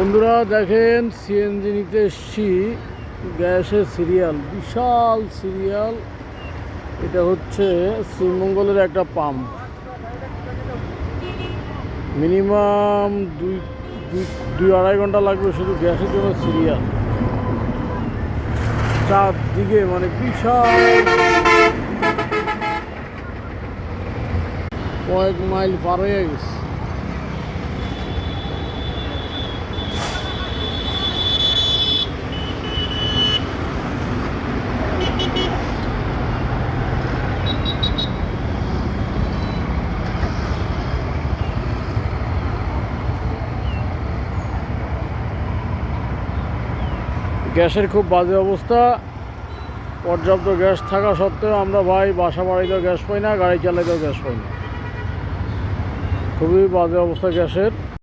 বন্ধুরা দেখেন সিএনজি নিতে এসছি। গ্যাসের সিরিয়াল, বিশাল সিরিয়াল। এটা হচ্ছে শ্রীমঙ্গলের একটা পাম্প। মিনিমাম দুই, দুই- আড়াই ঘণ্টা লাগবে শুধু গ্যাসের জন্য সিরিয়াল। চারদিকে মানে বিশাল। কয়েক মাইল পার হয়ে গেছে। গ্যাসের খুব বাজে অবস্থা। পর্যাপ্ত গ্যাস থাকা সত্ত্বেও আমরা ভাই বাসা বাড়িতেও গ্যাস পাই না, গাড়ি চালাইতেও গ্যাস পাই না। খুবই বাজে অবস্থা গ্যাসের।